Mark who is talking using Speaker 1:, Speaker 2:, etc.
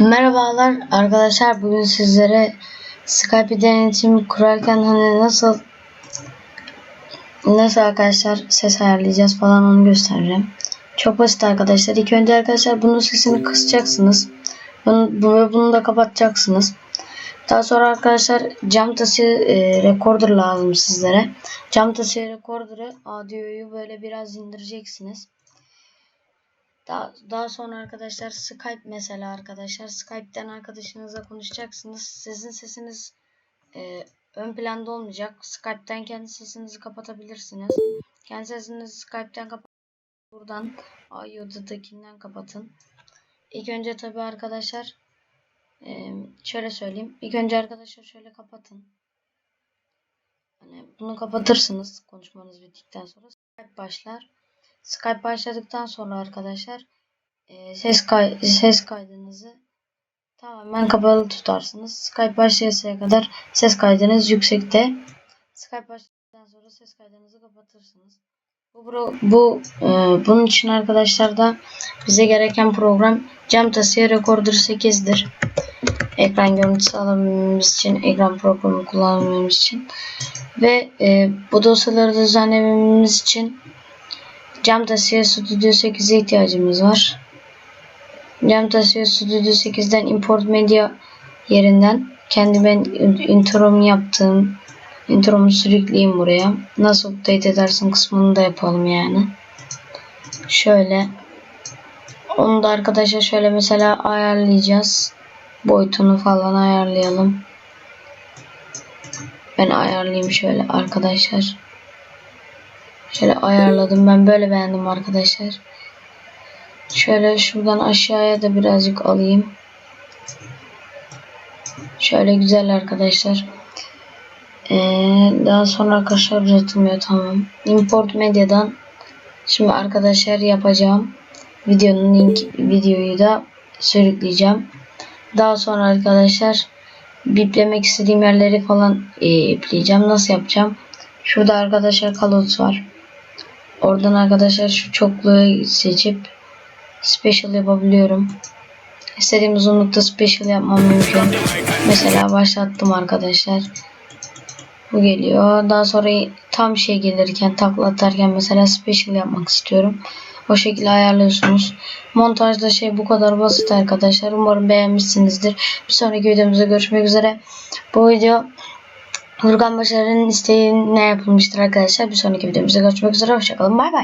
Speaker 1: Merhabalar arkadaşlar bugün sizlere Skype denetim kurarken hani nasıl nasıl arkadaşlar ses ayarlayacağız falan onu göstereceğim. Çok basit arkadaşlar. İlk önce arkadaşlar bunun sesini kısacaksınız. Bunu, bu- ve bunu da kapatacaksınız. Daha sonra arkadaşlar cam taşı e, recorder lazım sizlere. Cam taşı recorder'ı audio'yu böyle biraz indireceksiniz. Daha, daha sonra arkadaşlar Skype mesela arkadaşlar Skype'ten arkadaşınızla konuşacaksınız. Sizin sesiniz e, ön planda olmayacak. Skype'ten kendi sesinizi kapatabilirsiniz. Kendi sesinizi Skype'ten kapat. Buradan iO'dakinden kapatın. İlk önce tabi arkadaşlar şöyle söyleyeyim. İlk önce arkadaşlar şöyle kapatın. Hani bunu kapatırsınız konuşmanız bittikten sonra Skype başlar. Skype başladıktan sonra arkadaşlar ses kay ses kaydınızı tamamen kapalı tutarsınız. Skype başlayasıya kadar ses kaydınız yüksekte. Skype başladıktan sonra ses kaydınızı kapatırsınız. Bu bu e, bunun için arkadaşlar da bize gereken program Camtasia Recorder 8'dir. Ekran görüntüsü alabilmemiz için, ekran programı kullanabilmemiz için ve e, bu dosyaları düzenlememiz için Camtasia Studio 8'e ihtiyacımız var. Camtasia Studio 8'den import media yerinden kendi ben intromu yaptığım intromu sürükleyeyim buraya. Nasıl update edersin kısmını da yapalım yani. Şöyle onu da arkadaşlar şöyle mesela ayarlayacağız. Boyutunu falan ayarlayalım. Ben ayarlayayım şöyle arkadaşlar. Şöyle ayarladım. Ben böyle beğendim arkadaşlar. Şöyle şuradan aşağıya da birazcık alayım. Şöyle güzel arkadaşlar. Ee, daha sonra arkadaşlar uzatılmıyor tamam. Import medyadan şimdi arkadaşlar yapacağım videonun link videoyu da sürükleyeceğim. Daha sonra arkadaşlar biplemek istediğim yerleri falan e. Nasıl yapacağım? Şurada arkadaşlar kalut var. Oradan arkadaşlar şu çokluğu seçip special yapabiliyorum. İstediğim uzunlukta special yapmam mümkün. Mesela başlattım arkadaşlar. Bu geliyor. Daha sonra tam şey gelirken takla atarken mesela special yapmak istiyorum. O şekilde ayarlıyorsunuz. Montajda şey bu kadar basit arkadaşlar. Umarım beğenmişsinizdir. Bir sonraki videomuzda görüşmek üzere. Bu video Furkan Başarı'nın isteğine yapılmıştır arkadaşlar. Bir sonraki videomuzda görüşmek üzere. Hoşçakalın. Bay bay.